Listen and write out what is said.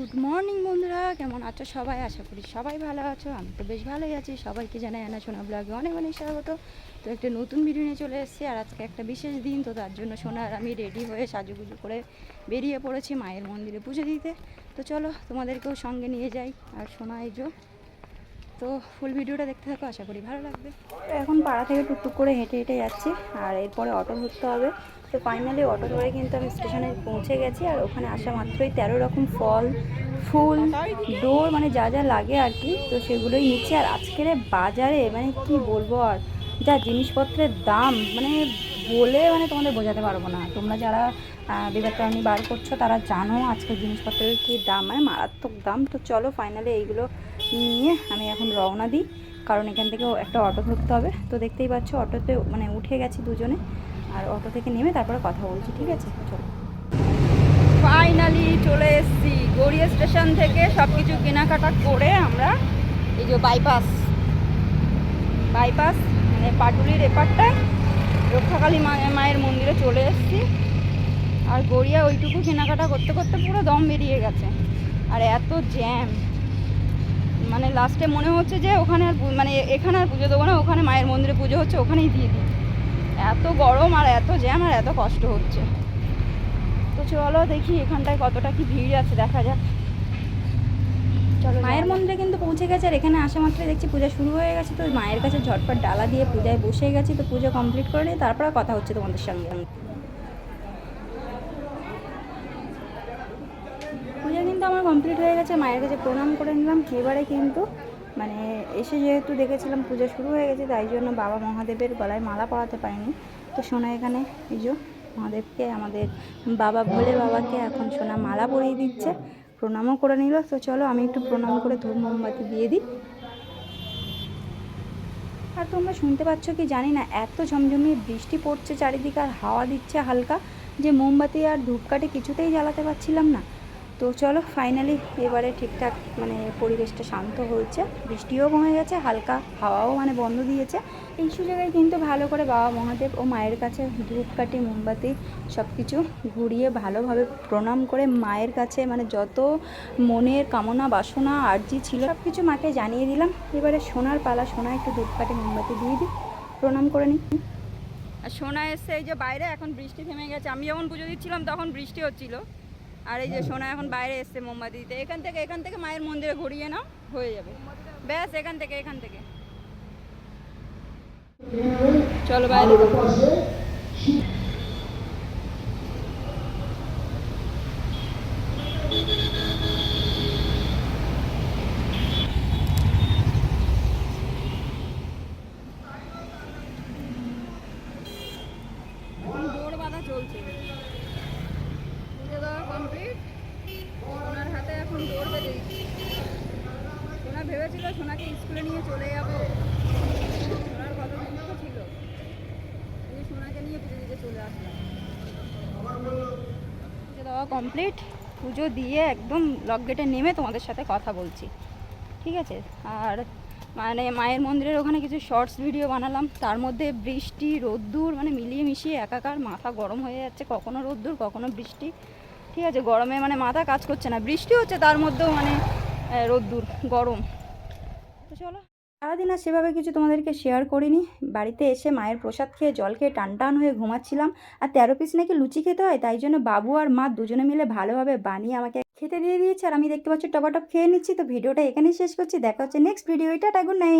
Good morning বন্ধুরা। কেমন আছো সবাই? আশা করি সবাই ভালো আছো। আমি তো বেশ ভালোই আছি। সবাইকে জানাই আনা সোনা ব্লগে অনেক অনেক স্বাগত। তো একটা নতুন ভিডিও নিয়ে চলে এসেছি, আর আজকে একটা বিশেষ দিন, তো তার জন্য সোনার আমি রেডি হয়ে সাজুগুজু করে বেরিয়ে পড়েছি মায়ের মন্দিরে পুজো দিতে। তো চলো তোমাদেরকেও সঙ্গে নিয়ে যাই। আর সোনা, এই তো ফুল ভিডিওটা দেখতে থাকো, আশা করি ভালো লাগবে। এখন পাড়া থেকে টুকটুক করে হেঁটে হেঁটে যাচ্ছি, আর এরপরে অটো ধরতে হবে। তো ফাইনালি অটো ধরে কিন্তু আমি স্টেশনে পৌঁছে গেছি, আর ওখানে আসা মাত্রই তেরো রকম ফল, ফুল, ডোর মানে যা যা লাগে আর কি, তো সেগুলোই নিচ্ছে। আর আজকের বাজারে মানে কি বলব আর, যা জিনিসপত্রের দাম মানে বলে মানে তোমাদের বোঝাতে পারব না। তোমরা যারা বিবেকারণী বার করছ, তারা জানো আজকের জিনিসপত্রের কী দাম মানে মারাত্মক দাম। তো চলো ফাইনালি এইগুলো নিয়ে আমি এখন রওনা দিই। কারণ এখান থেকে একটা অটো ধরতে হবে। তো দেখতেই পাচ্ছ অটোতে মানে উঠে গেছি দুজনে। আর অটো থেকে নেমে তারপরে কথা বলছি, ঠিক আছে? চলো। ফাইনালি চলে এসেছি। গড়িয়া স্টেশন থেকে সব কিছু কেনাকাটা করে আমরা এই যে বাইপাস বাইপাস মানে পাটুলির এপারটায় রক্ষাকালী মায়ের মন্দিরে চলে এসেছি। আর গড়িয়া ওইটুকু কেনাকাটা করতে করতে পুরো দম বেরিয়ে গেছে। আর এত জ্যাম। মানে লাস্টে মনে হচ্ছে যে ওখানে আর মানে এখানে আর পুজো দেবো না, ওখানে মায়ের মন্দিরে পুজো হচ্ছে, ওখানেই দিয়ে দিই। এত গরম আর এত জ্যাম আর এত কষ্ট হচ্ছে। তো চলো দেখি এখানটায় কতটা কি ভিড় আছে, দেখা যাক। মায়ের মন্দিরে কিন্তু পৌঁছে গেছে আর এখানে আসা মাত্রই দেখছি পূজা শুরু হয়ে গেছে তো মায়ের কাছে ঝটপট ডালা দিয়ে পূজায় বসে গেছি তো পুজো কমপ্লিট করে নিয়ে তারপরে কথা হচ্ছে তোমাদের সঙ্গে। পূজা কিন্তু আমার কমপ্লিট হয়ে গেছে, মায়ের কাছে প্রণাম করে নিলাম। এবারে কিন্তু মানে এসে যেহেতু দেখেছিলাম পূজা শুরু হয়ে গেছে, তাই জন্য বাবা মহাদেবের গলায় মালা পরাতে পারিনি। তো সোনা এখানে, এই যে মহাদেবকে, আমাদের বাবা ভোলে বাবাকে এখন সোনা মালা পরিয়ে দিচ্ছে। প্রণামও করে নিল। তো চলো আমি একটু প্রণাম করে ধূপ মোমবাতি দিয়ে দিই। আর তোমরা শুনতে পাচ্ছ কি জানি না, এত ঝমঝমিয়ে বৃষ্টি পড়ছে চারিদিকে আর হাওয়া দিচ্ছে হালকা, যে মোমবাতি আর ধূপকাঠি কিছুতেই জ্বালাতে পারছিলাম না। তো চলো ফাইনালি এবারে ঠিকঠাক মানে পরিবেশটা শান্ত হয়েছে। বৃষ্টিও কমে গেছে, হালকা হাওয়াও মানে বন্ধ দিয়েছে। এই সুযোগে কিন্তু ভালো করে বাবা মহাদেব ও মায়ের কাছে ধূপকাঠি, মোমবাতি সব কিছু ঘুরিয়ে ভালোভাবে প্রণাম করে মায়ের কাছে মানে যত মনের কামনা, বাসনা, আর্জি ছিল সব কিছু মাকে জানিয়ে দিলাম। এবারে সোনার পালা সোনা একটু ধূপকাঠি, মোমবাতি দিয়ে দিই। প্রণাম করে নিই আর সোনা এসছে এই যে বাইরে, এখন বৃষ্টি থেমে গেছে। আমি যখন পুজো দিচ্ছিলাম তখন বৃষ্টি হচ্ছিল। আর এই যে সোনা এখন বাইরে এসছে মোমবাতি দিতে এখান থেকে এখান থেকে মায়ের মন্দিরে ঘুরিয়ে নাও, হয়ে যাবে। ব্যাস, এখান থেকে এখান থেকে। চলো বাইরে চলছে। দেওয়া কমপ্লিট সোনার হাতে এখন দৌড় দিচ্ছি সোনা ভেবেছিল সোনাকে স্কুলে নিয়ে চলে যাব। সোনার কত দিন ছিল। এই সোনাকে নিয়ে পুজো দিতে চলে আসলাম। পুজো দেওয়া কমপ্লিট পুজো দিয়ে একদম লক গেটে নেমে তোমাদের সাথে কথা বলছি। ঠিক আছে? আর মানে মায়ের মন্দিরের ওখানে কিছু শর্টস ভিডিও বানালাম। তার মধ্যে বৃষ্টি, রোদ্দুর মানে মিলিয়ে মিশিয়ে একাকার, মাথা গরম হয়ে যাচ্ছে। কখনো রোদ্দুর, কখনো বৃষ্টি। ঠিক আছে, গরমে মানে মাথা কাজ করছে না। বৃষ্টি হচ্ছে তার মধ্যেও মানে রোদ্দুর, গরম। তো চলো সারাদিন আর সেভাবে কিছু তোমাদেরকে শেয়ার করিনি। বাড়িতে এসে মায়ের প্রসাদ খেয়ে জল খেয়ে টান টান হয়ে ঘুমাচ্ছিলাম। আর তেরো পিস নাকি লুচি খেতে হয়, তাই জন্য বাবু আর মা দুজনে মিলে ভালোভাবে বানিয়ে আমাকে খেতে দিয়ে দিয়েছে। আর আমি দেখতে পাচ্ছি টপাটপ খেয়ে নিচ্ছি। তো ভিডিওটা এখানেই শেষ করছি। দেখা হচ্ছে নেক্সট ভিডিও এটা গুড নাইট